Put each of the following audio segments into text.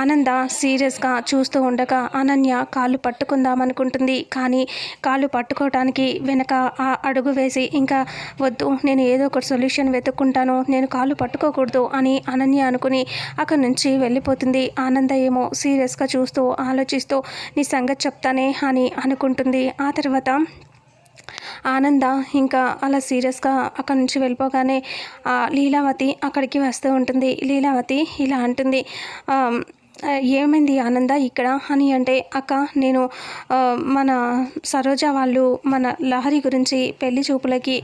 ఆనంద సీరియస్గా చూస్తూ ఉండగా అనన్య కాళ్ళు పట్టుకుందామనుకుంటుంది. కానీ కాళ్ళు పట్టుకోవటానికి వెనక ఆ అడుగు వేసి ఇంకా వద్దు నేను ఏదో ఒక సొల్యూషన్ వెతుక్కుంటాను. నేను కాళ్ళు పట్టుకోకూడదు అని అనన్య అనుకుని అక్కడి నుంచి వెళ్ళిపోతుంది. ఆనంద ఏమో సీరియస్గా చూస్తూ ఆలోచిస్తూ నీ సంగతి చెప్తానే అని అనుకుంటుంది. ఆ తర్వాత ఆనంద ఇంకా అలా సీరియస్గా అక్కడి నుంచి వెళ్ళిపోగానే ఆ లీలావతి అక్కడికి వస్తూ ఉంటుంది. లీలావతి ఇలా అంటుంది ఏమైంది ఆనంద? ఇక్కడ అని అంటే అక్క నేను మన సరోజ వాళ్ళు మన లహరి గురించి పెళ్ళి చూపులకి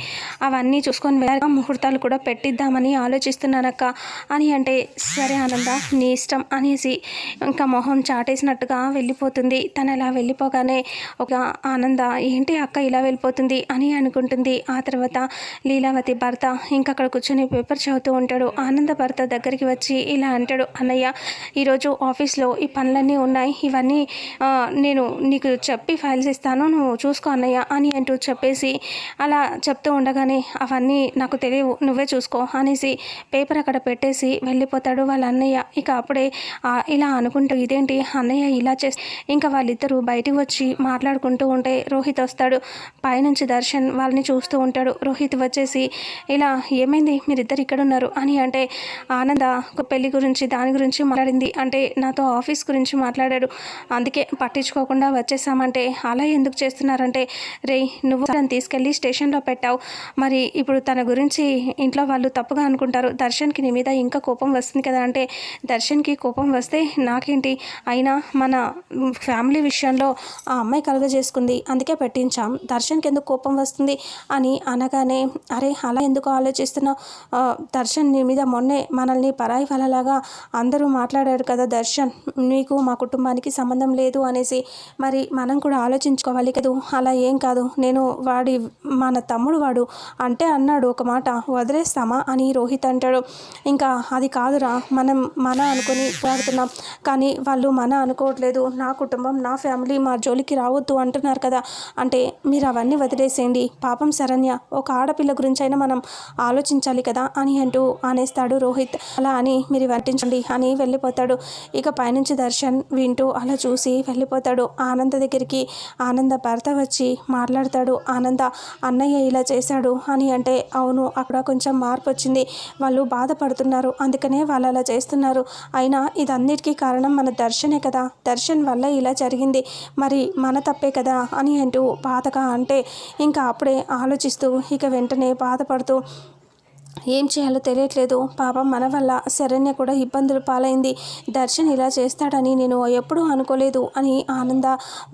అవన్నీ చూసుకొని వెళ్ళాక ముహూర్తాలు కూడా పెట్టిద్దామని ఆలోచిస్తున్నానక్క అని అంటే సరే ఆనంద నీ ఇష్టం అనేసి ఇంకా మొహం చాటేసినట్టుగా వెళ్ళిపోతుంది. తను అలా వెళ్ళిపోగానే ఒక ఆనంద ఏంటి అక్క ఇలా వెళ్ళిపోతుంది? అని అనుకుంటుంది. ఆ తర్వాత లీలావతి భర్త ఇంకా అక్కడ కూర్చొని పేపర్ చదువుతూ ఉంటాడు. ఆనంద భర్త దగ్గరికి వచ్చి ఇలా అంటాడు అన్నయ్య ఈరోజు ఆఫీస్లో ఈ పనులన్నీ ఉన్నాయి. ఇవన్నీ నేను నీకు చెప్పి ఫైల్స్ ఇస్తాను నువ్వు చూసుకో అన్నయ్య అని అంటూ చెప్పేసి అలా చెప్తూ ఉండగానే అవన్నీ నాకు తెలియవు. నువ్వే చూసుకో అనేసి పేపర్ అక్కడ పెట్టేసి వెళ్ళిపోతాడు వాళ్ళ అన్నయ్య. ఇక అప్పుడే ఇలా అనుకుంటూ ఇదేంటి? అన్నయ్య ఇలా చేసి ఇంకా వాళ్ళిద్దరూ బయటికి వచ్చి మాట్లాడుకుంటూ ఉంటే రోహిత్ వస్తాడు. పైనుంచి దర్శన్ వాళ్ళని చూస్తూ ఉంటాడు. రోహిత్ వచ్చేసి ఇలా ఏమైంది? మీరిద్దరు ఇక్కడ ఉన్నారు అని అంటే ఆనంద ఒక పెళ్ళి గురించి దాని గురించి మాట్లాడింది. అంటే నాతో ఆఫీస్ గురించి మాట్లాడాడు. అందుకే పట్టించుకోకుండా వచ్చేసామంటే అలా ఎందుకు చేస్తున్నారంటే రే నువ్వు తనని తీసుకెళ్ళి స్టేషన్లో పెట్టావు. మరి ఇప్పుడు తన గురించి ఇంట్లో వాళ్ళు తప్పుగా అనుకుంటారు. దర్శన్కి నీ మీద ఇంకా కోపం వస్తుంది కదా అంటే దర్శన్కి కోపం వస్తే నాకేంటి? అయినా మన ఫ్యామిలీ విషయంలో ఆ అమ్మాయి కలుగజేసుకుంది. అందుకే పెట్టించాం. దర్శన్కి ఎందుకు కోపం వస్తుంది అని అనగానే అరే అలా ఎందుకు ఆలోచిస్తున్నావు? దర్శన్ నీ మీద మొన్నే మనల్ని పరాయి వాళ్ళలాగా అందరూ మాట్లాడారు కదా దర్శన్ నీకు మా కుటుంబానికి సంబంధం లేదు అనేసి మరి మనం కూడా ఆలోచించుకోవాలి కదూ? అలా ఏం కాదు. నేను వాడి మన తమ్ముడు వాడు అంటే అన్నాడు ఒక మాట వదిలేస్తామా? అని రోహిత్ అంటాడు. ఇంకా అది కాదురా. మనం మన అనుకుని వాడుతున్నాం. కానీ వాళ్ళు మన అనుకోవట్లేదు. నా కుటుంబం నా ఫ్యామిలీ మా జోలికి రావద్దు అంటున్నారు కదా. అంటే మీరు అవన్నీ వదిలేసేయండి. పాపం శరణ్య ఒక ఆడపిల్ల గురించి అయినా మనం ఆలోచించాలి కదా అని అంటూ అనేస్తాడు రోహిత్. అలా అని మీరు వర్తించండి అని వెళ్ళిపోతాడు. ఇక పైనుంచి దర్శన్ వింటూ అలా చూసి వెళ్ళిపోతాడు. ఆనంద దగ్గరికి ఆనంద భర్త వచ్చి మాట్లాడతాడు. ఆనంద అన్నయ్య ఇలా చేశాడు అని అంటే అవును అక్కడ కొంచెం మార్పు వచ్చింది. వాళ్ళు బాధపడుతున్నారు. అందుకనే వాళ్ళు అలా చేస్తున్నారు. అయినా ఇదన్నిటికీ కారణం మన దర్శనే కదా. దర్శన్ వల్ల ఇలా జరిగింది. మరి మన తప్పే కదా అని అంటూ బాధగా అంటే ఇంకా అప్పుడే ఆలోచిస్తూ ఇక వెంటనే బాధపడుతూ ఏం చేయాలో తెలియట్లేదు. పాపం మన వల్ల శరణ్య కూడా ఇబ్బందులు పాలైంది. దర్శన్ ఇలా చేస్తాడని నేను ఎప్పుడూ అనుకోలేదు అని ఆనంద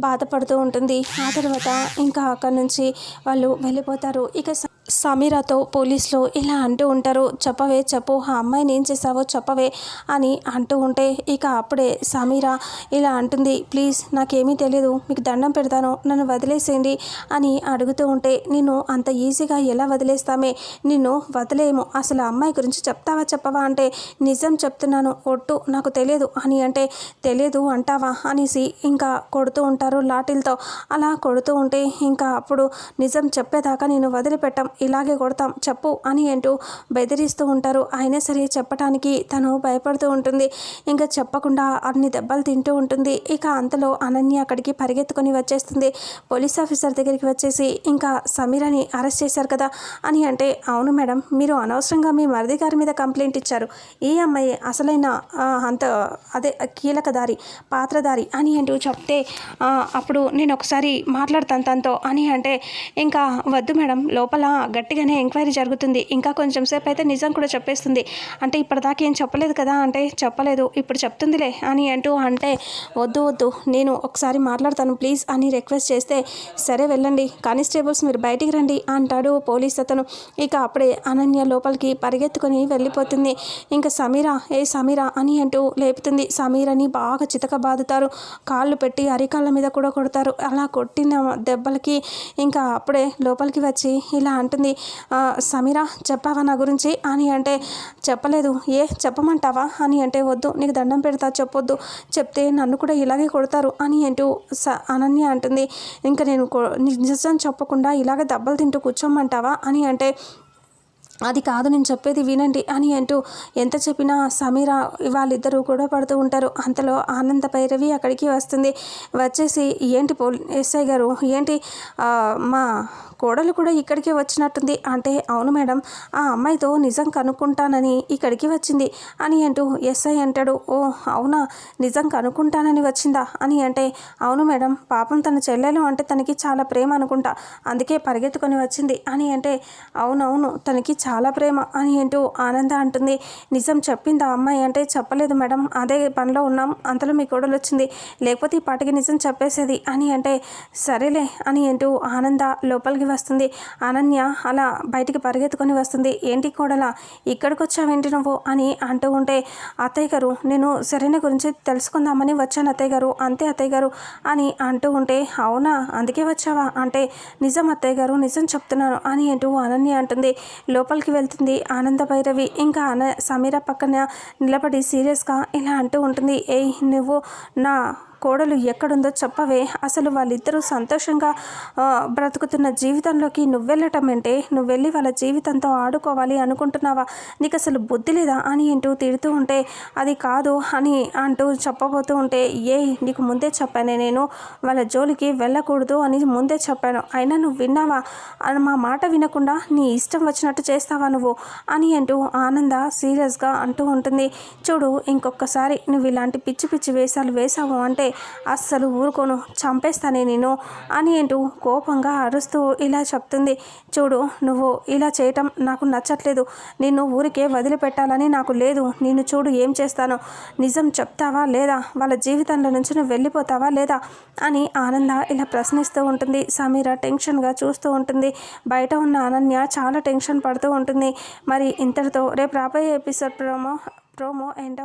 బాధపడుతూ ఉంటుంది. ఆ తర్వాత ఇంకా అక్కడి నుంచి వాళ్ళు వెళ్ళిపోతారు. ఇక సమీరాతో పోలీసులు ఇలా అంటూ ఉంటారు చెప్పవే చెప్పు ఆ అమ్మాయిని ఏం చేసావో చెప్పవే అని అంటూ ఉంటే ఇక అప్పుడే సమీరా ఇలా అంటుంది ప్లీజ్ నాకేమీ తెలియదు మీకు దండం పెడతాను నన్ను వదిలేసేయండి అని అడుగుతూ ఉంటే నేను అంత ఈజీగా ఎలా వదిలేస్తామే? నిన్ను వదిలేము అసలు అమ్మాయి గురించి చెప్తావా చెప్పవా? అంటే నిజం చెప్తున్నాను ఒట్టు నాకు తెలియదు అని అంటే తెలియదు అంటావా? అనేసి ఇంకా కొడుతూ ఉంటారు లాఠీలతో. అలా కొడుతూ ఉంటే ఇంకా అప్పుడు నిజం చెప్పేదాకా నేను వదిలిపెట్టాం ఇలాగే కొడతాం చెప్పు అని అంటూ బెదిరిస్తూ ఉంటారు. అయినా సరే చెప్పటానికి తను భయపడుతూ ఉంటుంది. ఇంకా చెప్పకుండా అన్ని దెబ్బలు తింటూ ఉంటుంది. ఇక అంతలో అనన్య అక్కడికి పరిగెత్తుకొని వచ్చేస్తుంది. పోలీస్ ఆఫీసర్ దగ్గరికి వచ్చేసి ఇంకా సమీరాని అరెస్ట్ చేశారు కదా అని అంటే అవును మేడం మీరు అనవసరంగా మీ మరిది గారి మీద కంప్లైంట్ ఇచ్చారు. ఈ అమ్మాయి అసలైన అంత అదే కీలకదారి పాత్రధారి అని అంటూ చెప్తే అప్పుడు నేను ఒకసారి మాట్లాడతాను తనతో అని అంటే ఇంకా వద్దు మేడం లోపల గట్టిగానే ఎంక్వైరీ జరుగుతుంది. ఇంకా కొంచెం సేపు అయితే నిజం కూడా చెప్పేస్తుంది. అంటే ఇప్పటిదాకా ఏం చెప్పలేదు కదా? అంటే చెప్పలేదు. ఇప్పుడు చెప్తుందిలే అని అంటూ అంటే వద్దు వద్దు నేను ఒకసారి మాట్లాడతాను ప్లీజ్ అని రిక్వెస్ట్ చేస్తే సరే వెళ్ళండి కానిస్టేబుల్స్ మీరు బయటికి రండి అంటాడు పోలీస్ అతను. ఇక అప్పుడే అనన్య లోపలికి పరిగెత్తుకొని వెళ్ళిపోతుంది. ఇంకా సమీరా ఏ సమీరా అని అంటూ లేపుతుంది. సమీరని బాగా చితక బాదుతారు కాళ్ళు పెట్టి అరికాళ్ళ మీద కూడా కొడతారు. అలా కొట్టిన దెబ్బలకి ఇంకా అప్పుడే లోపలికి వచ్చి ఇలా అంటుంది ఉంటుంది సమీరా చెప్పావా నా గురించి? అని అంటే చెప్పలేదు. ఏ చెప్పమంటావా? అని అంటే వద్దు నీకు దండం పెడతా చెప్పొద్దు. చెప్తే నన్ను కూడా ఇలాగే కొడతారు అని అంటూ స అనన్య అంటుంది. ఇంకా నేను నిజం చెప్పకుండా ఇలాగే దెబ్బలు తింటూ కూర్చోమంటావా? అని అంటే అది కాదు నేను చెప్పేది వినండి అని అంటూ ఎంత చెప్పినా సమీర వాళ్ళిద్దరూ గొడవ పడుతూ ఉంటారు. అంతలో ఆనంద భైరవి అక్కడికి వస్తుంది. వచ్చేసి ఏంటి పోలీ ఎస్ఐ గారు? ఏంటి? మా కోడలు కూడా ఇక్కడికే వచ్చినట్టుంది. అంటే అవును మేడం ఆ అమ్మాయితో నిజం కనుక్కుంటానని ఇక్కడికి వచ్చింది అని అంటూ ఎస్ఐ అంటాడు. ఓ అవునా? నిజం కనుక్కుంటానని వచ్చిందా అని అంటే అవును మేడం పాపం తన చెల్లెలు అంటే తనకి చాలా ప్రేమ అనుకుంటా. అందుకే పరిగెత్తుకొని వచ్చింది అని అంటే అవునవును తనకి చాలా ప్రేమ అని అంటూ ఆనంద అంటుంది. నిజం చెప్పిందా అమ్మాయి అంటే చెప్పలేదు మేడం. అదే పనిలో ఉన్నాం. అంతలో మీ కోడలు వచ్చింది. లేకపోతే ఈ పాటికి నిజం చెప్పేసేది అని అంటే సరేలే అని అంటూ ఆనంద లోపలికి వస్తుంది. అనన్య అలా బయటికి పరిగెత్తుకొని వస్తుంది. ఏంటి కోడలా? ఇక్కడికి వచ్చావేంటి నువ్వు? అని అంటూ ఉంటే అత్తయ్య గారు నేను సరైన గురించి తెలుసుకుందామని వచ్చాను అత్తయ్య గారు. అంతే అత్తయ్య గారు అని అంటూ ఉంటే అవునా? అందుకే వచ్చావా? అంటే నిజం అత్తయ్య గారు నిజం చెప్తున్నాను అని అంటూ అనన్య అంటుంది. లోపలికి వెళ్తుంది ఆనంద భైరవి. ఇంకా అన సమీర పక్కన నిలబడి సీరియస్గా ఇలా అంటూ ఉంటుంది. ఏయ్ నువ్వు నా కోడలు ఎక్కడుందో చెప్పవే. అసలు వాళ్ళిద్దరూ సంతోషంగా బ్రతుకుతున్న జీవితంలోకి నువ్వెళ్ళటం అంటే నువ్వు వెళ్ళి వాళ్ళ జీవితంతో ఆడుకోవాలి అనుకుంటున్నావా? నీకు అసలు బుద్ధి లేదా అని అంటూ తిడుతూ ఉంటే అది కాదు అని అంటూ చెప్పబోతూ ఉంటే ఏ నీకు ముందే చెప్పానే నేను. వాళ్ళ జోలికి వెళ్ళకూడదు అని ముందే చెప్పాను. అయినా నువ్వు విన్నావా? అని మా మాట వినకుండా నీ ఇష్టం వచ్చినట్టు చేస్తావా నువ్వు? అని అంటూ ఆనంద సీరియస్గా అంటూ ఉంటుంది. చూడు ఇంకొకసారి నువ్వు ఇలాంటి పిచ్చి పిచ్చి వేషాలు వేసావు అంటే అస్సలు ఊరుకోను చంపేస్తానే నేను అని అంటూ కోపంగా అరుస్తూ ఇలా చెప్తుంది. చూడు నువ్వు ఇలా చేయటం నాకు నచ్చట్లేదు. నిన్ను ఊరికే వదిలిపెట్టాలని నాకు లేదు. నిన్ను చూడు ఏం చేస్తాను. నిజం చెప్తావా లేదా? వాళ్ళ జీవితంలో నుంచి నువ్వు వెళ్ళిపోతావా లేదా? అని ఆనంద ఇలా ప్రశ్నిస్తూ ఉంటుంది. సమీర టెన్షన్గా చూస్తూ ఉంటుంది. బయట ఉన్న అనన్య చాలా టెన్షన్ పడుతూ ఉంటుంది. మరి ఇంతటితో రేపు రాబోయే ఎపిసోడ్ ప్రోమో ప్రోమో ఎండ్